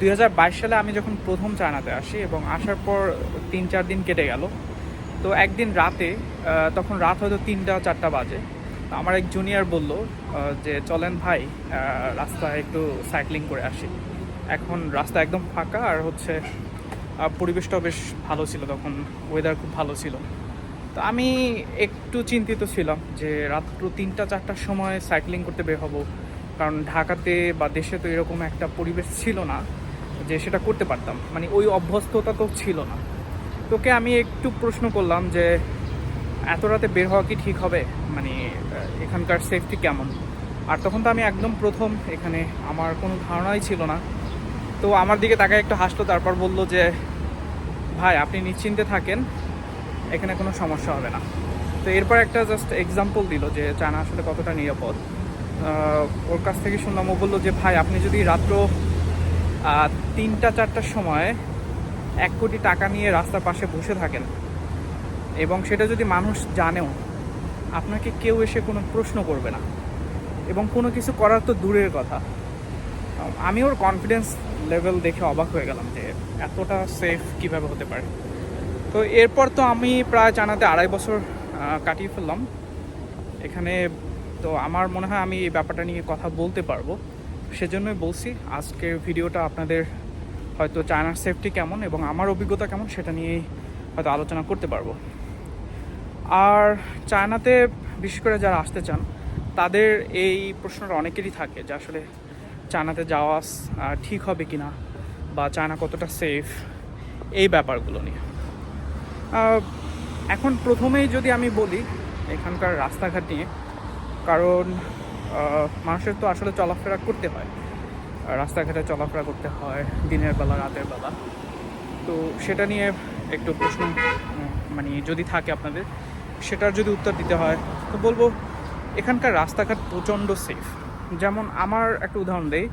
দুই হাজার বাইশ সালে আমি যখন প্রথম চায়নাতে আসি এবং আসার পর তিন চার দিন কেটে গেল, তো একদিন রাতে তখন রাত হয়তো তিনটা, চারটা বাজে। আমার এক জুনিয়র বলল যে চলেন ভাই রাস্তায় একটু সাইক্লিং করে আসি। এখন রাস্তা একদম ফাঁকা আর হচ্ছে পরিবেশটাও বেশ ভালো ছিল তখন ওয়েদার খুব ভালো ছিল। তো আমি একটু চিন্তিত ছিলাম যে রাত্র তিনটা, চারটার সময় সাইক্লিং করতে বের হব, কারণ ঢাকাতে বা দেশে তো এরকম একটা পরিবেশ ছিল না। যে সেটা করতে পারতাম। মানে ওই অভ্যস্ততা তো ছিল না। তোকে আমি একটু প্রশ্ন করলাম যে, এত রাতে বের হওয়া কি ঠিক হবে? মানে এখানকার সেফটি কেমন? আর তখন তো আমি একদম প্রথম, এখানে আমার কোনো ধারণাই ছিল না। তো আমার দিকে তাকায় একটু হাসলো, তারপর বলল যে, ভাই, আপনি নিশ্চিন্তে থাকেন, এখানে কোনো সমস্যা হবে না। তো এরপর একটা জাস্ট এক্সাম্পল দিল যে, চায়না আসলে কতটা নিরাপদ। ওর কাছ থেকে শুনলাম, ও বলল যে, ভাই, আপনি যদি রাত্র তিনটা চারটার সময় এক কোটি টাকা নিয়ে রাস্তার পাশে বসে থাকেন। এবং সেটা যদি মানুষ জানেও, আপনাকে কেউ এসে কোনো প্রশ্ন করবে না। এবং কোনো কিছু করার তো দূরের কথা। আমি ওর কনফিডেন্স লেভেল দেখে অবাক হয়ে গেলাম যে এতটা সেফ কীভাবে হতে পারে। তো এরপর তো আমি প্রায় জানাতে আড়াই বছর কাটিয়ে ফেললাম। এখানে তো আমার মনে হয় আমি এই ব্যাপারটা নিয়ে কথা বলতে পারব। সেজন্যই বলছি, আজকের ভিডিওটা আপনাদের হয়তো চায়নার সেফটি কেমন এবং আমার অভিজ্ঞতা কেমন সেটা নিয়েই হয়তো আলোচনা করতে পারব। আর চায়নাতে বিশেষ করে যারা আসতে চান, তাদের এই প্রশ্নটা অনেকেরই থাকে যে আসলে চায়নাতে যাওয়া ঠিক হবে কি না বা চায়না কতটা সেফ এই ব্যাপারগুলো নিয়ে। এখন প্রথমেই যদি আমি বলি, এখানকার রাস্তাঘাট নিয়ে, কারণ মানুষের তো আসলে চলাফেরা করতে হয়। রাস্তাঘাটে চলাফেরা করতে হয়, দিনের বেলা, রাতের বেলা। তো সেটা নিয়ে একটু প্রশ্ন মানে যদি থাকে আপনাদের, সেটার যদি উত্তর দিতে হয়, তো বলব এখানকার রাস্তাঘাট প্রচণ্ড সেফ যেমন আমার একটা উদাহরণ দেই,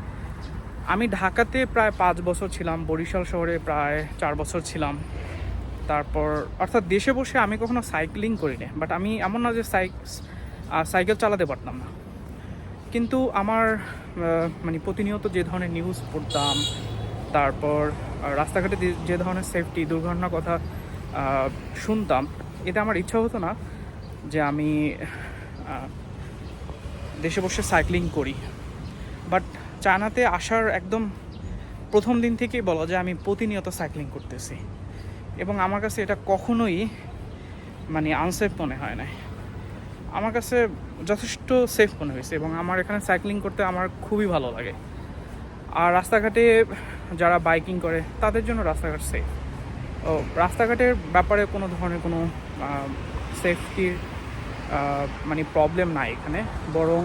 আমি ঢাকাতে প্রায় পাঁচ বছর ছিলাম, বরিশাল শহরে প্রায় চার বছর ছিলাম। তারপর, অর্থাৎ দেশে বসে আমি কখনো সাইক্লিং করি করিনি বাট আমি এমন না যে সাইক সাইকেল চালাতে পারতাম না। কিন্তু আমার মানে প্রতিনিয়ত যে ধরনের নিউজ পড়তাম, তারপর রাস্তাঘাটে যে- ধরনের সেফটি দুর্ঘটনার কথা শুনতাম, এটা আমার ইচ্ছা হতো না যে আমি দেশে বসে সাইক্লিং করি। বাট চায়নাতে আসার একদম প্রথম দিন থেকেই বলা যায় আমি প্রতিনিয়ত সাইক্লিং করতেছি। এবং আমার কাছে এটা কখনোই মানে আনসেফ মনে হয় না আমার কাছে যথেষ্ট সেফ মনে হয়েছে এবং আমার এখানে সাইক্লিং করতে আমার খুবই ভালো লাগে। আর রাস্তাঘাটে যারা বাইকিং করে, তাদের জন্য রাস্তাঘাট সেফ ও রাস্তাঘাটের ব্যাপারে কোনো ধরনের কোনো সেফটির মানে প্রবলেম নাই এখানে। বরং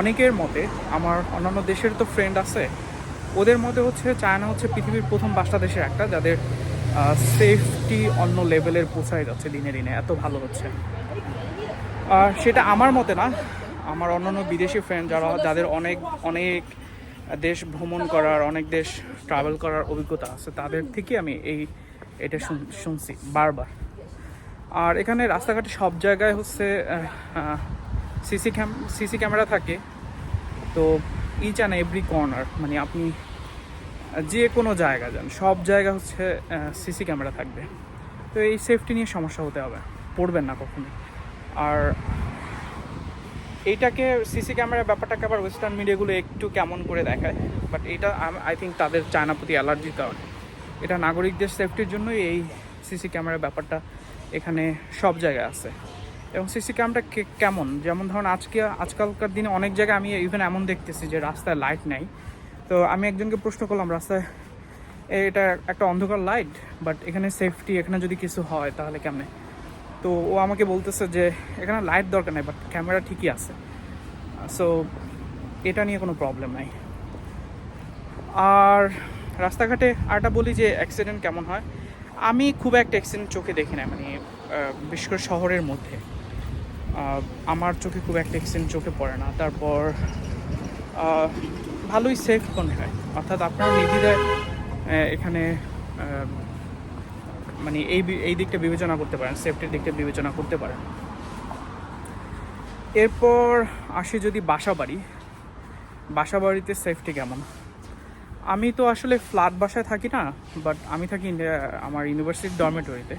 অনেকের মতে, আমার অন্যান্য দেশের তো ফ্রেন্ড আছে, ওদের মতে হচ্ছে চায়না হচ্ছে পৃথিবীর প্রথম পাঁচটা দেশের একটা, যাদের সেফটি অন্য লেভেলের পৌঁছায় যাচ্ছে দিনে দিনে। এত ভালো হচ্ছে। আর সেটা আমার মতে না, আমার অন্যান্য বিদেশি ফ্রেন্ড যারা, যাদের অনেক অনেক দেশ ভ্রমণ করার, অনেক দেশ ট্রাভেল করার অভিজ্ঞতা আছে, তাদের থেকে আমি এই, এটা শুন- শুনছি বারবার। আর এখানে রাস্তাঘাটে সব জায়গায় হচ্ছে সিসি ক্যাম সিসি ক্যামেরা থাকে। তো ইচ অ্যান্ড এভরি কর্নার মানে আপনি যে কোনো জায়গা যান, সব জায়গা হচ্ছে সিসি ক্যামেরা থাকবে। তো এই সেফটি নিয়ে সমস্যা হতে হবে, পড়বেন না কখনোই। আর এইটাকে সিসি ক্যামেরার ব্যাপারটাকে আবার ওয়েস্টার্ন মিডিয়াগুলো একটু কেমন করে দেখায় বাট এটা আই থিঙ্ক তাদের চায়না প্রতি অ্যালার্জির কারণে। এটা নাগরিকদের সেফটির জন্যই এই সিসি ক্যামেরার ব্যাপারটা এখানে সব জায়গায় আছে। এবং সিসি ক্যামেরা কেমন? যেমন ধরুন আজকে, আজকালকার দিনে অনেক জায়গায় আমি ইভেন এমন দেখতেছি যে রাস্তায় লাইট নাই। তো আমি একজনকে প্রশ্ন করলাম, রাস্তায় এটা একটা অন্ধকার লাইট বাট এখানে সেফটি এখানে যদি কিছু হয়, তাহলে কেমনে? তো ও আমাকে বলতেছে যে এখানে লাইট দরকার নাই বাট ক্যামেরা ঠিকই আছে। সো এটা নিয়ে কোনো প্রবলেম নাই। আর রাস্তাঘাটে আরটা বলি যে অ্যাক্সিডেন্ট কেমন হয়? আমি খুব একটা অ্যাক্সিডেন্ট চোখে দেখি না মানে বিশেষ করে শহরের মধ্যে। আমার চোখে খুব একটা অ্যাক্সিডেন্ট চোখে পড়ে না। তারপর ভালোই সেফ মনে হয়। অর্থাৎ আপনার নির্দ্বিধায় এখানে মানে এই এই দিকটা বিবেচনা করতে পারেন সেফটির দিকটা বিবেচনা করতে পারেন। এরপর আসি যদি বাসা বাড়ি বাসা বাড়িতে সেফটি কেমন? আমি তো আসলে ফ্ল্যাট বাসায় থাকি না বাট আমি থাকি আমার ইউনিভার্সিটির ডরমেটরিতে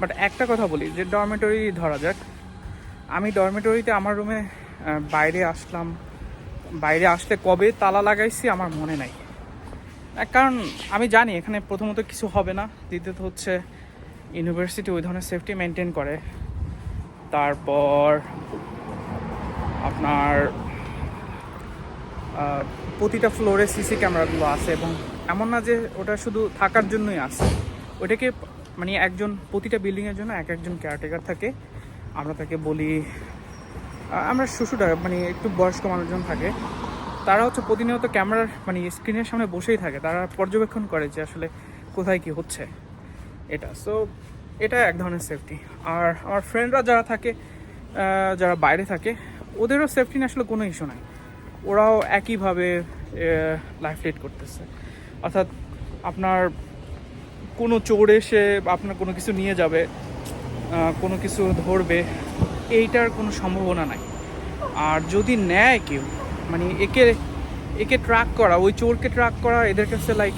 বাট একটা কথা বলি, যে ডরমেটরি ধরা যাক, আমি ডরমেটরিতে আমার রুমে বাইরে আসলাম। বাইরে আসতে কবে তালা লাগাইছি আমার মনে নাই। কারণ আমি জানি এখানে প্রথমত কিছু হবে না, দ্বিতীয়ত হচ্ছে ইউনিভার্সিটি ওই ধরনের সেফটি মেনটেন করে। তারপর আপনার প্রতিটা ফ্লোরে সিসি ক্যামেরাগুলো আছে এবং এমন না যে ওটা শুধু থাকার জন্যই আছে। ওটাকে মানে একজন, প্রতিটা বিল্ডিংয়ের জন্য এক একজন কেয়ারটেকার থাকে। আমরা তাকে বলি আমরা শিশুরা মানে একটু বয়স্ক মানুষজন থাকে। তারা হচ্ছে প্রতিনিয়ত ক্যামেরার মানে স্ক্রিনের সামনে বসেই থাকে। তারা পর্যবেক্ষণ করে যে আসলে কোথায় কি হচ্ছে। এটা সো এটা এক ধরনের সেফটি আর আমার ফ্রেন্ডরা যারা থাকে যারা বাইরে থাকে, ওদেরও সেফটি নিয়ে আসলে কোনো ইস্যু নাই। ওরাও একইভাবে লাইফ লিড করতেছে। অর্থাৎ আপনার কোনো চোর এসে আপনার কোনো কিছু নিয়ে যাবে কোনো কিছু ধরবে, এইটার কোনো সম্ভাবনা নাই। আর যদি নেয় কেউ মানে একে একে ট্র্যাক করা, ওই চোরকে ট্র্যাক করা, এদের কাছে লাইক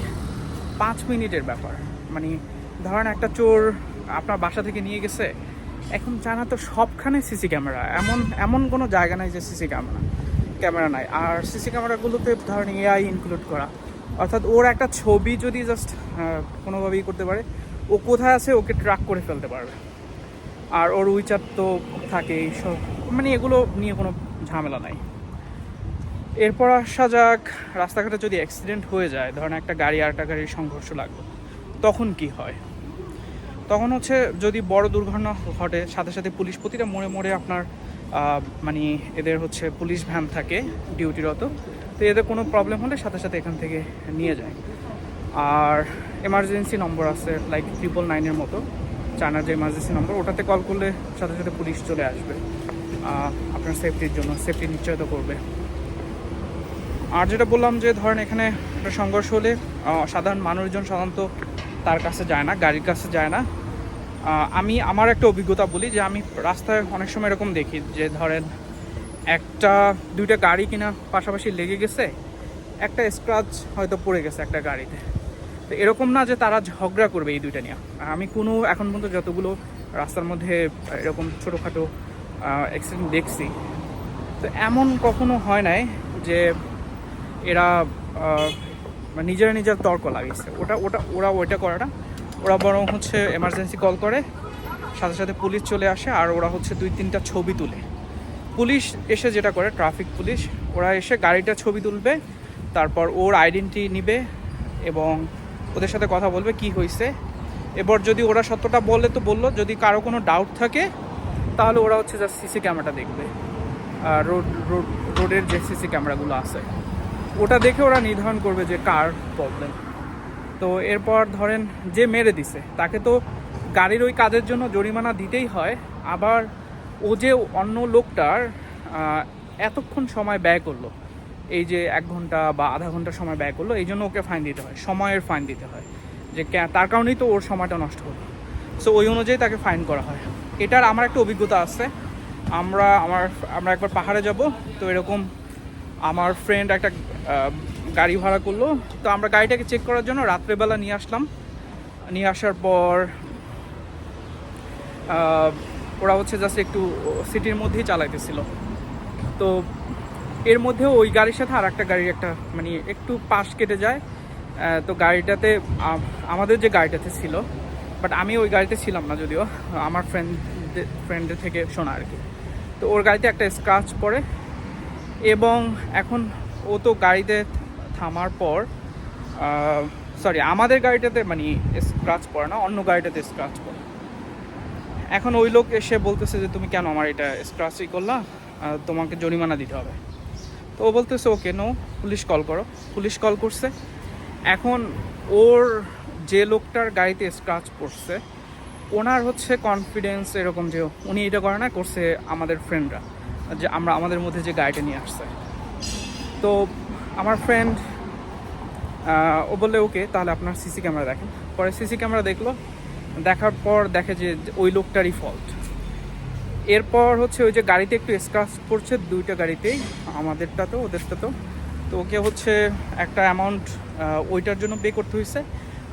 পাঁচ মিনিটের ব্যাপার। মানে ধরেন একটা চোর আপনার বাসা থেকে নিয়ে গেছে, এখন জানা তো সবখানে সিসি ক্যামেরা। এমন এমন কোনো জায়গা নাই যে সিসি ক্যামেরা ক্যামেরা নাই। আর সিসি ক্যামেরাগুলোতে ধরেন এআই ইনক্লুড করা। অর্থাৎ ওর একটা ছবি যদি জাস্ট কোনোভাবেই করতে পারে, ও কোথায় আছে ওকে ট্র্যাক করে ফেলতে পারবে। আর ওর উইচার তো থাকে সব মানে এগুলো নিয়ে কোনো ঝামেলা নাই। এরপর আসা যাক, রাস্তাঘাটে যদি অ্যাক্সিডেন্ট হয়ে যায়, ধরেন একটা গাড়ি আর একটা গাড়ির সংঘর্ষ লাগল, তখন কি হয়? তখন হচ্ছে যদি বড় দুর্ঘটনা ঘটে, সাথে সাথে পুলিশ প্রতিটা মোড়ে মোড়ে আপনার মানে এদের হচ্ছে পুলিশ ভ্যান থাকে ডিউটিরত, তো এদের কোনো প্রবলেম হলে সাথে সাথে এখান থেকে নিয়ে যায়। আর এমার্জেন্সি নম্বর আছে লাইক ট্রিপল নাইনের মতো, চায়নার যে এমার্জেন্সি নম্বর ওটাতে কল করলে সাথে সাথে পুলিশ চলে আসবে। আপনার সেফটির জন্য সেফটি নিশ্চয়তা করবে। আর যেটা বললাম যে ধরেন এখানে একটা সংঘর্ষ হলে সাধারণ মানুষজন সাধারণত তার কাছে যায় না, গাড়ির কাছে যায় না। আমি আমার একটা অভিজ্ঞতা বলি যে আমি রাস্তায় অনেক সময় এরকম দেখি যে ধরেন একটা, দুইটা গাড়ি কিনা পাশাপাশি লেগে গেছে, একটা স্ক্রাচ হয়তো পড়ে গেছে একটা গাড়িতে। তো এরকম না যে তারা ঝগড়া করবে এই দুইটা নিয়ে। আমি কোনো এখন পর্যন্ত যতগুলো রাস্তার মধ্যে এরকম ছোটোখাটো অ্যাক্সিডেন্ট দেখছি, তো এমন কখনো হয় নাই যে এরা মানে নিজেরা নিজের তর্ক লাগিয়েছে। ওটা ওটা, ওরা ওইটা করে না। ওরা বরং হচ্ছে এমার্জেন্সি কল করে, সাথে সাথে পুলিশ চলে আসে, আর ওরা হচ্ছে দুই তিনটা ছবি তুলে। পুলিশ এসে যেটা করে ট্রাফিক পুলিশ, ওরা এসে গাড়িটা ছবি তুলবে, তারপর ওর আইডেন্টি নিবে এবং ওদের সাথে কথা বলবে কি হয়েছে এবার যদি ওরা সত্যটা বলে তো বলল, যদি কারও কোনো ডাউট থাকে, তাহলে ওরা হচ্ছে জাস্ট সিসি ক্যামেরাটা দেখবে। রোড রোড, রোডের যে সিসি ক্যামেরাগুলো আছে। ওটা দেখে ওরা নির্ধারণ করবে যে কার প্রবলেম তো এরপর ধরেন যে মেরে দিছে, তাকে তো গাড়ির ওই কাজের জন্য জরিমানা দিতেই হয়। আবার ও যে অন্য লোকটার এতক্ষণ সময় ব্যয় করল, এই যে এক ঘণ্টা বা আধা ঘণ্টা সময় ব্যয় করল, এই জন্য ওকে ফাইন দিতে হয়, সময়ের ফাইন দিতে হয়। যে তার কারণেই তো ওর সময়টা নষ্ট হলো। সো ওই অনুযায়ী তাকে ফাইন করা হয়। এটার আমার একটা অভিজ্ঞতা আছে। আমরা, আমার, আমরা একবার পাহাড়ে যাব, তো এরকম আমার ফ্রেন্ড একটা গাড়ি ভাড়া করল। তো আমরা গাড়িটাকে চেক করার জন্য রাত্রেবেলা নিয়ে আসলাম। নিয়ে আসার পর ওরা হচ্ছে জাস্ট একটু সিটির মধ্যেই চালাইতেছিল। তো এর মধ্যেও ওই গাড়ির সাথে আর একটা গাড়ির একটা মানে একটু পাশ কেটে যায়। তো গাড়িটাতে আমাদের যে গাড়িটাতে ছিল বাট আমি ওই গাড়িতে ছিলাম না যদিও, আমার ফ্রেন্ড ফ্রেন্ডের থেকে শোনা আর কি। তো ওর গাড়িতে একটা স্ক্রাচ পড়ে। এবং এখন ও তো গাড়িতে থামার পর সরি আমাদের গাড়িটাতে মানে স্ক্রাচ পড়ে না, অন্য গাড়িটাতে স্ক্রাচ পড়ে। এখন ওই লোক এসে বলতেছে যে, তুমি কেন আমার এটা স্ক্রাচই করলা? তোমাকে জরিমানা দিতে হবে। তো ও বলতেছে, ওকে, নো, পুলিশ কল করো। পুলিশ কল করছে। এখন ওর যে লোকটার গাড়িতে স্ক্রাচ পড়ছে, ওনার হচ্ছে কনফিডেন্স এরকম যে উনি এটা করে না, করছে আমাদের ফ্রেন্ডরা যে আমরা আমাদের মধ্যে যে গাড়িটা নিয়ে আসছে। তো আমার ফ্রেন্ড ও বললে, ওকে, তাহলে আপনার সিসি ক্যামেরা দেখেন। পরে সিসি ক্যামেরা দেখল। দেখার পর দেখে যে ওই লোকটারই ফল্ট এরপর হচ্ছে ওই যে গাড়িতে একটু স্ক্রাচ পড়ছে দুইটা গাড়িতেই, আমাদেরটা তো, ওদেরটা তো। তো ওকে হচ্ছে একটা অ্যামাউন্ট ওইটার জন্য পে করতে হয়েছে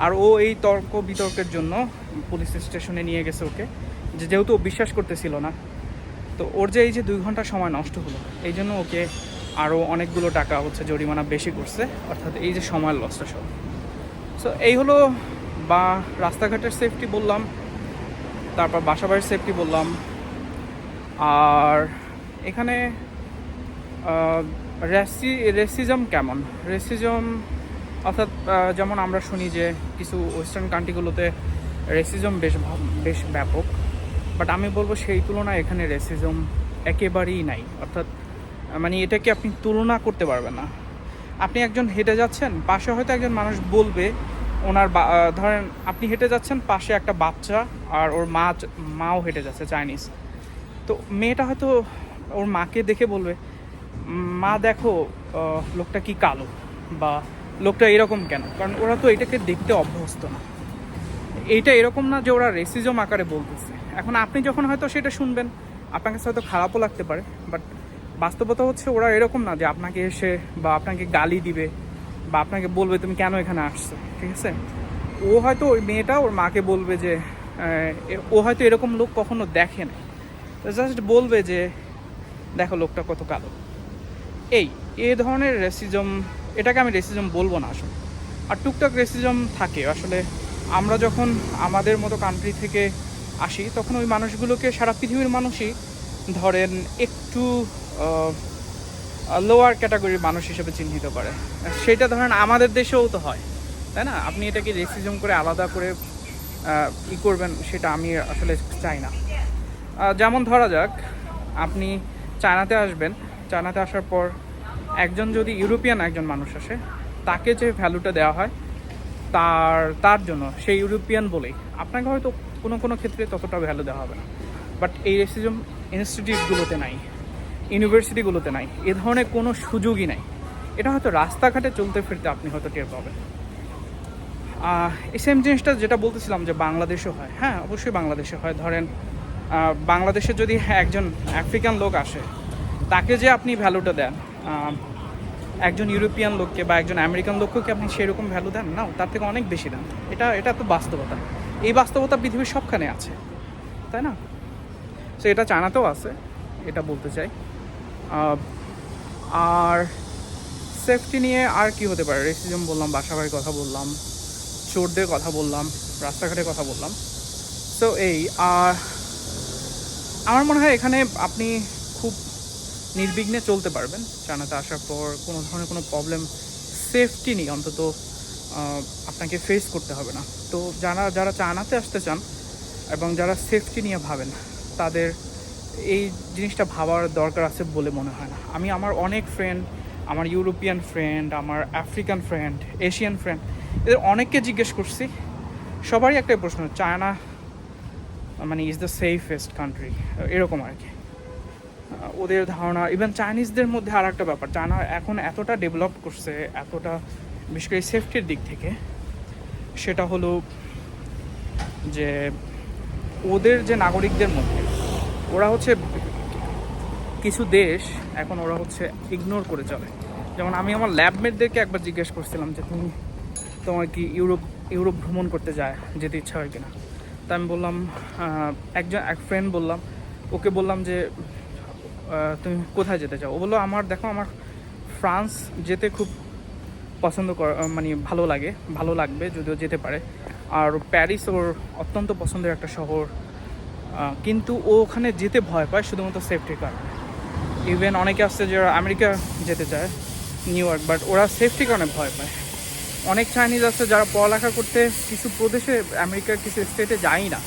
আর ও এই তর্ক বিতর্কের জন্য পুলিশ স্টেশনে নিয়ে গেছে ওকে। যেহেতু ও বিশ্বাস করতেছিল না তো ওর যে এই যে দুই ঘণ্টা সময় নষ্ট হলো, এই জন্য ওকে আরও অনেকগুলো টাকা হচ্ছে জরিমানা বেশি করছে, অর্থাৎ এই যে সময়ের লসটা সব। সো এই হলো বা রাস্তাঘাটের সেফটি বললাম, তারপর বাসাবাড়ির সেফটি বললাম, আর এখানে রেসি রেসিজম কেমন? রেসিজম অর্থাৎ যেমন আমরা শুনি যে কিছু ওয়েস্টার্ন কান্ট্রিগুলোতে রেসিজম বেশ বেশ ব্যাপক। বাট আমি বলব সেই তুলনায় এখানে রেসিজম একেবারেই নাই। অর্থাৎ মানে এটাকে আপনি তুলনা করতে পারবেন না। আপনি একজন হেঁটে যাচ্ছেন, পাশে হয়তো একজন মানুষ বলবে, ওনার ধরেন আপনি হেঁটে যাচ্ছেন, পাশে একটা বাচ্চা আর ওর মা মাও হেঁটে যাচ্ছে চাইনিজ তো মেয়েটা হয়তো ওর মাকে দেখে বলবে, মা দেখো লোকটা কি কালো বা লোকটা এরকম কেন? কারণ ওরা তো এটাকে দেখতে অভ্যস্ত না। এইটা এরকম না যে ওরা রেসিজম আকারে বলতেছে। এখন আপনি যখন হয়তো সেটা শুনবেন, আপনার কাছে হয়তো খারাপও লাগতে পারে বাট বাস্তবতা হচ্ছে ওরা এরকম না যে আপনাকে এসে বা আপনাকে গালি দিবে বা আপনাকে বলবে, তুমি কেন এখানে আসছো? ঠিক আছে? ও হয়তো ওই মেয়েটা ওর মাকে বলবে যে ও হয়তো এরকম লোক কখনো দেখে না জাস্ট বলবে যে, দেখো, লোকটা কত কালো। এই, এ ধরনের রেসিজম এটাকে আমি রেসিজম বলব না আসলে। আর টুকটাক রেসিজম থাকে, আসলে আমরা যখন আমাদের মতো কান্ট্রি থেকে আসি, তখন ওই মানুষগুলোকে সারা পৃথিবীর মানুষই ধরেন একটু লোয়ার ক্যাটাগরির মানুষ হিসেবে চিহ্নিত করে। সেটা ধরেন আমাদের দেশেও তো হয়, তাই না? আপনি এটাকে রেসিজম করে আলাদা করে ই করবেন, সেটা আমি আসলে চাই না। যেমন ধরা যাক, আপনি চায়নাতে আসবেন। চায়নাতে আসার পর একজন যদি ইউরোপিয়ান একজন মানুষ আসে, তাকে যে ভ্যালুটা দেওয়া হয় তার তার জন্য, সেই ইউরোপিয়ান বলেই। আপনাকে হয়তো কোনো কোনো ক্ষেত্রে ততটা ভ্যালু দেওয়া হবে না। বাট এই রেসিজম ইনস্টিটিউটগুলোতে নাই ইউনিভার্সিটিগুলোতে নাই, এ ধরনের কোনো সুযোগই নাই। এটা হয়তো রাস্তাঘাটে চলতে ফিরতে আপনি হয়তো টের পাবেন। এই সেম জিনিসটা যেটা বলতেছিলাম যে বাংলাদেশে হয়। হ্যাঁ অবশ্যই বাংলাদেশে হয়। ধরেন বাংলাদেশে যদি একজন আফ্রিকান লোক আসে, তাকে যে আপনি ভ্যালুটা দেন একজন ইউরোপিয়ান লোককে বা একজন আমেরিকান লোককে আপনি সেরকম ভ্যালু দেন? না তার থেকে অনেক বেশি দেন। এটা এটা তো বাস্তবতা। এই বাস্তবতা পৃথিবীর সবখানে আছে। তাই না? সো এটা চায়নাতেও আছে, এটা বলতে চাই। আর সেফটি নিয়ে আর কি হতে পারে? রেসিজম বললাম, বাসাবাড়ির কথা বললাম, চোরদের কথা বললাম, রাস্তাঘাটের কথা বললাম। তো এই, আর আমার মনে হয় এখানে আপনি নির্বিঘ্নে চলতে পারবেন। চায়নাতে আসার পর কোনো ধরনের কোনো প্রবলেম সেফটি নিয়ে অন্তত আপনাকে ফেস করতে হবে না। তো যারা যারা চায়নাতে আসতে চান এবং যারা সেফটি নিয়ে ভাবেন, তাদের এই জিনিসটা ভাবার দরকার আছে বলে মনে হয় না। আমি আমার অনেক ফ্রেন্ড আমার ইউরোপিয়ান ফ্রেন্ড আমার আফ্রিকান ফ্রেন্ড এশিয়ান ফ্রেন্ড এদের অনেককে জিজ্ঞেস করছি। সবারই একটাই প্রশ্ন চায়না মানে ইজ দ্য সেফেস্ট কান্ট্রি এরকম আর কি। ওদের ধারণা ইভেন চাইনিজদের মধ্যে আর একটা ব্যাপার চায়না এখন এতটা ডেভেলপ করছে, এতটা বিশেষ করে সেফটির দিক থেকে, সেটা হলো যে ওদের যে নাগরিকদের মধ্যে, ওরা হচ্ছে কিছু দেশ এখন ওরা হচ্ছে ইগনোর করে চলে। যেমন আমি আমার ল্যাবমেটদেরকে একবার জিজ্ঞেস করছিলাম যে, তুমি তোমার কি ইউরোপ ইউরোপ ভ্রমণ করতে যায়, যেতে ইচ্ছা হয় কিনা? তা আমি বললাম একজন, এক ফ্রেন্ড বললাম, ওকে বললাম যে তুমি কোথায় যেতে চাও? ও বলল, আমার, দেখো, আমার ফ্রান্স যেতে খুব পছন্দ কর মানে ভালো লাগে, ভালো লাগবে, যদিও যেতে পারে। আর প্যারিস ওর অত্যন্ত পছন্দের একটা শহর। কিন্তু ও ওখানে যেতে ভয় পায় শুধুমাত্র সেফটির কারণে। ইভেন অনেকে আসছে যারা আমেরিকা যেতে চায়, নিউ ইয়র্ক বাট ওরা সেফটির কারণে ভয় পায়। অনেক চাইনিজ আছে যারা পড়ালেখা করতে কিছু প্রদেশে, আমেরিকার কিছু স্টেটে যায় না।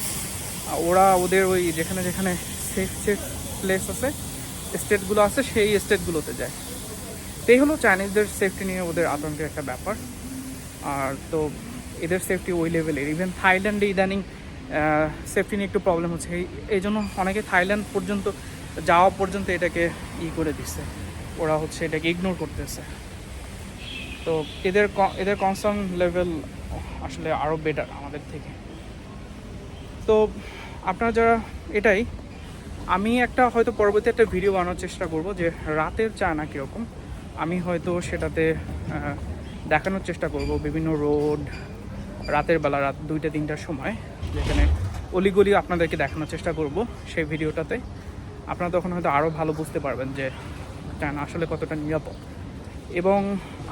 ওরা ওদের ওই যেখানে যেখানে সেফ সেফ প্লেস আছে স্টেটগুলো আছে, সেই স্টেটগুলোতে যায়। এই হলো চাইনিজদের সেফটি নিয়ে ওদের আতঙ্কের একটা ব্যাপার। আর তো এদের সেফটি ওই লেভেলের ইভেন থাইল্যান্ডে ইদানিং সেফটি নিয়ে একটু প্রবলেম হচ্ছে। এই- জন্য অনেকে থাইল্যান্ড পর্যন্ত, যাওয়া পর্যন্ত এটাকে ই করে দিচ্ছে ওরা হচ্ছে এটাকে ইগনোর করতেছে। তো এদের এদের কনসার্ন লেভেল আসলে আরও বেটার আমাদের থেকে। তো আপনারা যারা, এটাই আমি একটা হয়তো পরবর্তী একটা ভিডিও বানানোর চেষ্টা করব যে রাতের চা চায়না কীরকম। আমি হয়তো সেটাতে দেখানোর চেষ্টা করব বিভিন্ন রোড রাতের বেলা, রাত দুইটা, তিনটার সময়, যেখানে অলিগলি আপনাদেরকে দেখানোর চেষ্টা করব সেই ভিডিওটাতে আপনারা তখন হয়তো আরও ভালো বুঝতে পারবেন যে চায়না আসলে কতটা নিরাপদ। এবং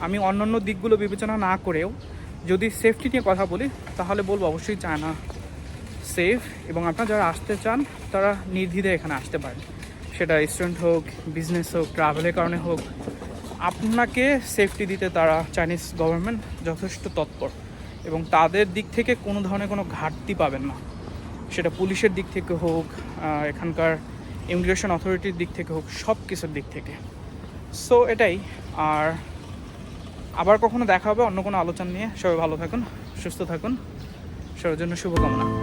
আমি অন্যান্য দিকগুলো বিবেচনা না করেও যদি সেফটি নিয়ে কথা বলি, তাহলে বলব অবশ্যই চায়না সেফ এবং আপনারা যারা আসতে চান, তারা নির্দ্বিধে এখানে আসতে পারেন। সেটা স্টুডেন্ট হোক বিজনেস হোক ট্রাভেলের কারণে হোক, আপনাকে সেফটি দিতে তারা চাইনিজ গভর্নমেন্ট যথেষ্ট তৎপর এবং তাদের দিক থেকে কোনো ধরনের কোনো ঘাটতি পাবেন না। সেটা পুলিশের দিক থেকে হোক এখানকার ইমিগ্রেশন অথরিটির দিক থেকে হোক সব কিছুর দিক থেকে। সো এটাই। আর আবার কখনো দেখা হবে, অন্য কোনো আলোচনা নিয়ে। সবাই ভালো থাকুন, সুস্থ থাকুন। সবার জন্য শুভকামনা।